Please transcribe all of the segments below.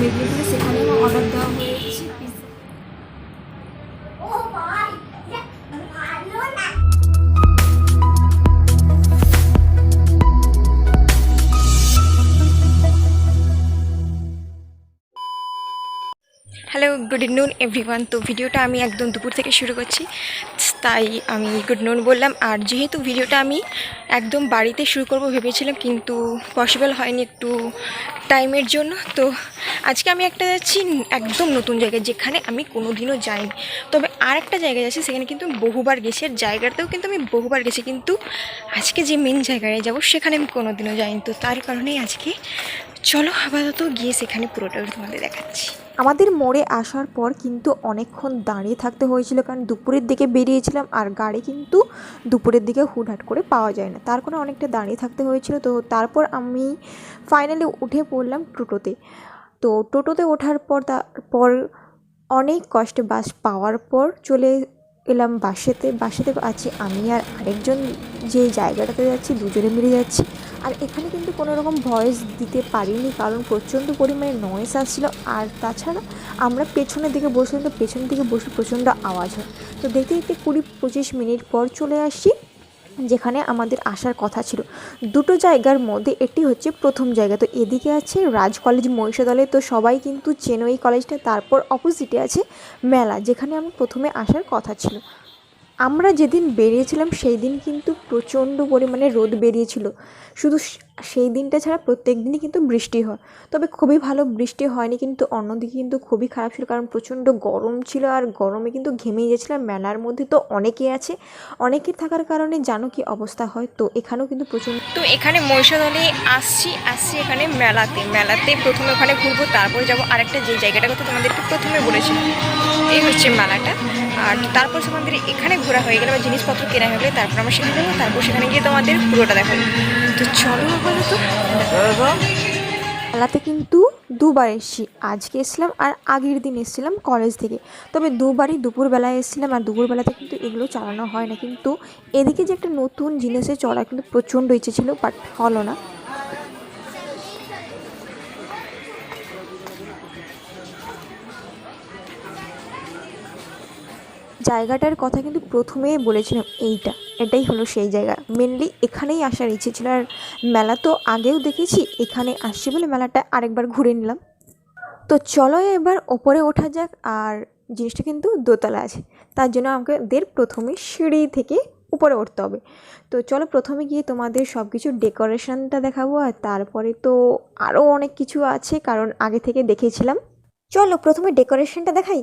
মেদিনীপুরে সেখানে hello good নুন এভরিওয়ান তো ভিডিওটা আমি একদম দুপুর থেকে শুরু করছি। তাই আমি গুড নুন বললাম। আর যেহেতু ভিডিওটা আমি একদম বাড়িতে শুরু করব ভেবেছিলাম, কিন্তু পসিবল হয়নি একটু টাইমের জন্য। তো আজকে আমি একটা যাচ্ছি একদম নতুন জায়গায়, যেখানে আমি কোনো দিনও যাইনি। তবে আর একটা জায়গায় যাচ্ছি, সেখানে কিন্তু বহুবার গেছি। আর জায়গাটাতেও কিন্তু আমি বহুবার গেছি, কিন্তু আজকে যে মেন জায়গায় যাব, সেখানে আমি কোনো দিনও যাইনি। তো তার কারণেই আজকে চলো আপাতত গিয়ে সেখানে পুরোটা তোমাদের দেখাচ্ছি। আমাদের মোড়ে আসার পর কিন্তু অনেকক্ষণ দাঁড়িয়ে থাকতে হয়েছিল, কারণ দুপুরের দিকে বেরিয়েছিলাম আর গাড়ি কিন্তু দুপুরের দিকে হুটহাট করে পাওয়া যায় না। তার কারণে অনেকটা দাঁড়িয়ে থাকতে হয়েছিল, তো তারপর আমি ফাইনালি উঠে পড়লাম টোটোতে। তো টোটোতে ওঠার পর তারপর অনেক কষ্টে বাস পাওয়ার পর চলে এলাম বাসেতে। বাসেতে আছি আমি আর আরেকজন যে জায়গাটাতে যাচ্ছি, দুজনে মিলে যাচ্ছি। আর এখানে কিন্তু কোনো রকম ভয়েস দিতে পারিনি, কারণ প্রচণ্ড পরিমাণে নয়েস আসছিল। আর তাছাড়া আমরা পেছনের দিকে বসলাম তো পেছনের দিকে বসে প্রচণ্ড আওয়াজ হয়। তো দেখতে দেখতে কুড়ি পঁচিশ মিনিট পর চলে আসি যেখানে আমাদের আসার কথা ছিল। দুটো জায়গার মধ্যে এটি হচ্ছে প্রথম জায়গা, তো এদিকে আছে রাজ কলেজ মহিষাদলে, তো সবাই কিন্তু চেনো এই কলেজটা, তারপর অপোজিটে আছে মেলা, যেখানে আমার প্রথমে আসার কথা ছিল। আমরা যেদিন বেরিয়েছিলাম সেই দিন কিন্তু প্রচণ্ড পরিমাণে রোদ বেরিয়েছিল। শুধু সেই দিনটা ছাড়া প্রত্যেক দিনই কিন্তু বৃষ্টি হয়। তবে খুবই ভালো বৃষ্টি হয়নি, কিন্তু অন্যদিকে কিন্তু খুবই খারাপ ছিল, কারণ প্রচণ্ড গরম ছিল আর গরমে কিন্তু ঘেমে গেছিলাম। মেলার মধ্যে তো অনেকে আছে অনেকের থাকার কারণে জানো কি অবস্থা হয়, তো এখানেও কিন্তু প্রচণ্ড তো এখানে মহিষাদলে আসছি আসছি এখানে মেলাতে। মেলাতে প্রথমে ওখানে ঘুরবো, তারপর যাব। আরেকটা যে জায়গাটার কথা তোমাদেরকে প্রথমে বলেছিলাম, এই হচ্ছে মেলাটা। আর তারপর তোমাদের এখানে ঘোরা হয়ে গেলে বা জিনিসপত্র কেনা হয়ে গেলে তারপর আমরা সেখানে যাব, তারপর সেখানে গিয়ে তোমাদের পুরোটা দেখাবো। তো চলো আপাতত মেলাতে কিন্তু দুবার এসেছি। আজকে এসেছিলাম আর আগের দিন এসেছিলাম কলেজ থেকে। তবে দুবারই দুপুরবেলায় এসছিলাম আর দুপুরবেলাতে কিন্তু এগুলো চালানো হয় না। কিন্তু এদিকে যে একটা নতুন জিনিসে চড়া কিন্তু প্রচণ্ড ইচ্ছে ছিল বাট হলো না। জায়গাটার কথা কিন্তু প্রথমেই বলেছিলাম, এইটা, এটাই হলো সেই জায়গা। মেনলি এখানেই আসার ইচ্ছে ছিল, আর মেলা তো আগেও দেখেছি, এখানে আসছি বলে মেলাটা আরেকবার ঘুরে নিলাম। তো চলো এবার ওপরে ওঠা যাক, আর জিনিসটা কিন্তু দোতলা আছে, তার জন্য আমাদের প্রথমে সিঁড়ি থেকে উপরে উঠতে হবে। তো চলো প্রথমে গিয়ে তোমাদের সব কিছু ডেকোরেশনটা দেখাবো, আর তারপরে তো আরও অনেক কিছু আছে, কারণ আগে থেকে দেখেছিলাম। চলো প্রথমে ডেকোরেশনটা দেখাই।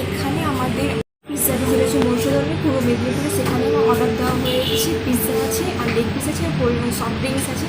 এখানে আমাদের পিৎজা রয়েছে মুর্শিদাবাদে পূর্ব মেদিনীপুরে সেখানে অর্ডার দেওয়া হয়েছে পিৎজা আছে, আর লেগ পিস আছে, আর কোল্ড ড্রিঙ্কস ড্রিঙ্কস আছে।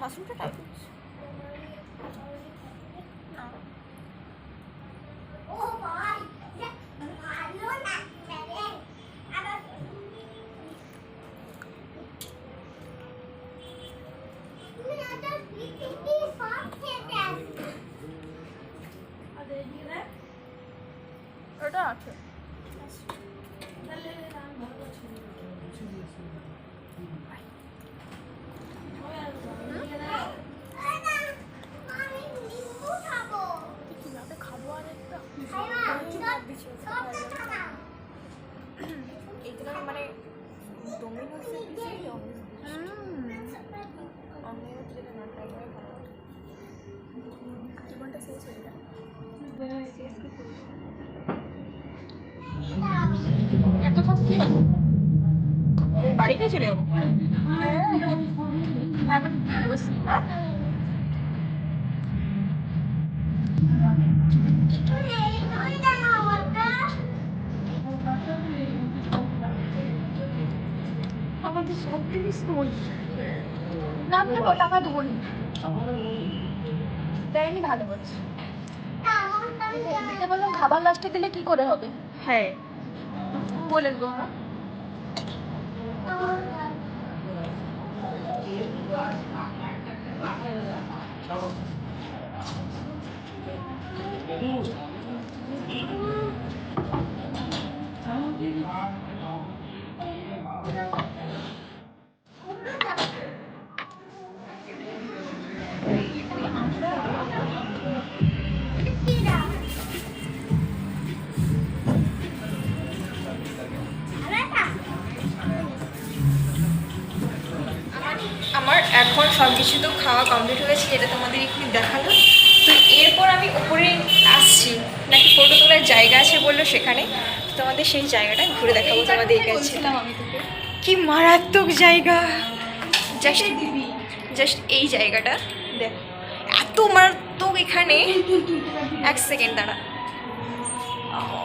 মাশরুমটা টাইপ ওটা আছে কিভাবে মানে ডোমিনোসের পিসেই জীবনটা শেষ হয়ে খাচ্ছি বাড়িতে চলে যাব আমাদের সব জিনিস তুই না থাকো টাকা দেবো নি দেয়নি ভালো বলছে। দিতে বললাম খাবার লাস্টে দিলে কি করে হবে? হ্যাঁ। বলে গো সব কিছু তো খাওয়া কমপ্লিট হয়ে গেছে যেটা তোমাদের একটু দেখাল তো এরপর আমি উপরে আসছি নাকি ফটো তোলার জায়গা আছে বলল সেখানে। তোমাদের সেই জায়গাটা ঘুরে দেখাবো তোমাদের কাছে। কি মারাত্মক জায়গা। জাস্ট জাস্ট এই জায়গাটা দেখ। এত মারাত্মক এখানে। এক সেকেন্ড দাঁড়া।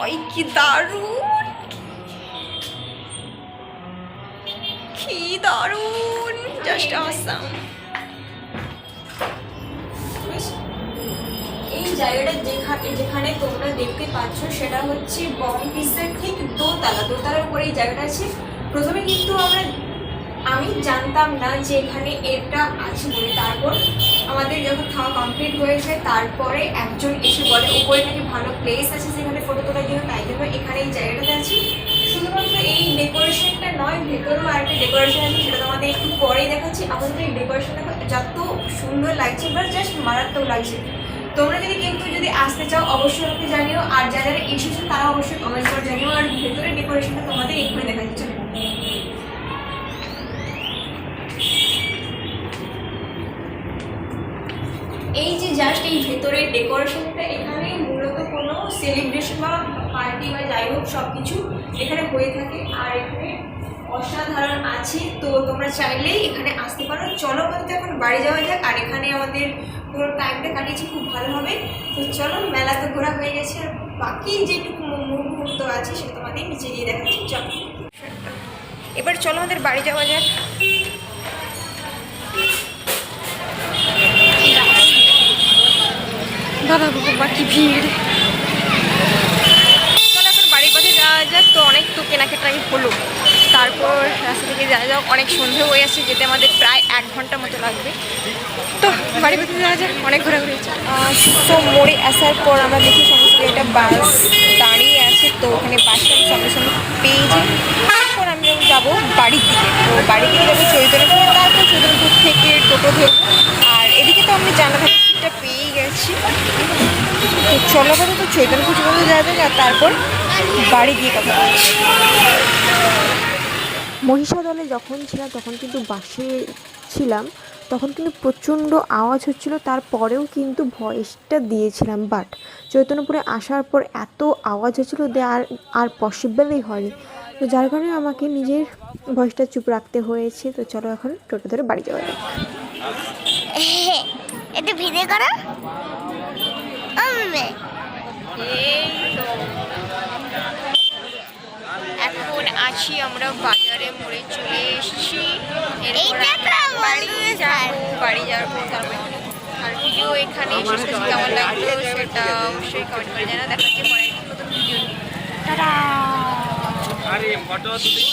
ওই কি দারুণ। কি দারুণ। জাস্ট আসাম জায়গাটা যেখানে যেখানে তোমরা দেখতে পাচ্ছ সেটা হচ্ছে বম পিসের ঠিক দোতলা। দোতলার উপরে এই জায়গাটা আছে। প্রথমে কিন্তু আমরা আমি জানতাম না যে এখানে এটা আছে বলে। তারপর আমাদের যখন খাওয়া কমপ্লিট হয়েছে তারপরে একজন এসে বলে, উপরে নাকি ভালো প্লেস আছে সেখানে ফটো তোলার জন্য। তাই জন্য এখানে এই জায়গাটাতে আছি। শুধুমাত্র এই ডেকোরেশনটা নয়, ভেতরেও আরেকটা ডেকোরেশন আছে, সেটা তোমাদের একটু পরেই দেখাচ্ছি। আপাতত এই ডেকোরেশনটা যত সুন্দর লাগছে বা জাস্ট মারাত্মক লাগছে। তোমরা যদি কিন্তু যদি আসতে চাও, অবশ্যই আমাকে জানিও। আর যারা যারা এসেছ, তারা অবশ্যই কমেন্ট করে জানিও। আর ভেতরের ডেকোরেশনটা তোমাদের এক্ষুনি দেখাচ্ছি চলো। এই যে জাস্ট এই ভেতরের ডেকোরেশনটা এখানে মূলত কোনো সেলিব্রেশন বা পার্টি বা যাই হোক সব কিছু এখানে হয়ে থাকে। আর এখানে অসাধারণ আছে। তো তোমরা চাইলেই এখানে আসতে পারো। চলো বলতে এখন বাড়ি যাওয়া যাক। আর এখানে আমাদের পুরো টাইমটা কাটিয়েছি, খুব ভালোভাবে তো চলো, মেলা তো ঘোরা হয়ে গেছে। আর বাকি যেটুকু মুহূর্ত আছে, সেটা তোমাদের নিচে গিয়ে দেখাচ্ছি। চলো। এবার চলো আমাদের বাড়ি যাওয়া যাক। দাদা, বাবা, কি ভিড়। চলো এখন বাড়ির পথে যাওয়া যাক তো অনেক তো কেনাকাটাই হলো তারপর রাস্তা থেকে যাওয়া যাক, অনেক সন্ধে হয়ে আসছে যেতে আমাদের প্রায় এক ঘণ্টা মতো লাগবে। তো বাড়ির ভিতরে যাওয়া যাক অনেক ঘোরাঘুরি তো মোড়ে আসার পর আমরা দেখি সমস্ত একটা বাস দাঁড়িয়ে আছে, তো ওখানে বাসটা আমি সঙ্গে সঙ্গে পেয়ে যাই তারপর আমি যাব বাড়ির দিকে। তো বাড়ির দিকে যাব চৈতন্যপুর তারপর চৈতন্যপুর থেকে টোটো ধরবো। আর এদিকে তো আমি জানাঘাটের সিটটা পেয়েই গেছি। তো চলো কথা তো চৈতন্যপুর পর্যন্ত যাওয়া যাক, আর তারপর বাড়ি গিয়ে কথা বলছি মহিষাদলে যখন ছিলাম তখন কিন্তু বাসে ছিলাম তখন কিন্তু প্রচণ্ড আওয়াজ হচ্ছিল। তারপরেও কিন্তু ভয়েসটা দিয়েছিলাম বাট চৈতন্যপুরে আসার পর এত আওয়াজ হচ্ছিল যে আর আর পসিবলই হয়নি। তো যার কারণে আমাকে নিজের ভয়েসটা চুপ রাখতে হয়েছে। তো চলো এখন টোটো ধরে বাড়ি যাওয়া যাক। একটু ভিডিও করো? এখন আছি আমরা মোড়ে চলে এসেছি। বাড়ি যাব বাড়ি যাওয়ার পর তারপর আর ভিডিও এখানে শেষ করছি কেমন লাগল সেটা অবশ্যই কমেন্ট করে জানা দেখা যাচ্ছে পরে নতুন ভিডিও নিয়ে। টাটা। আরে ফটো তুলি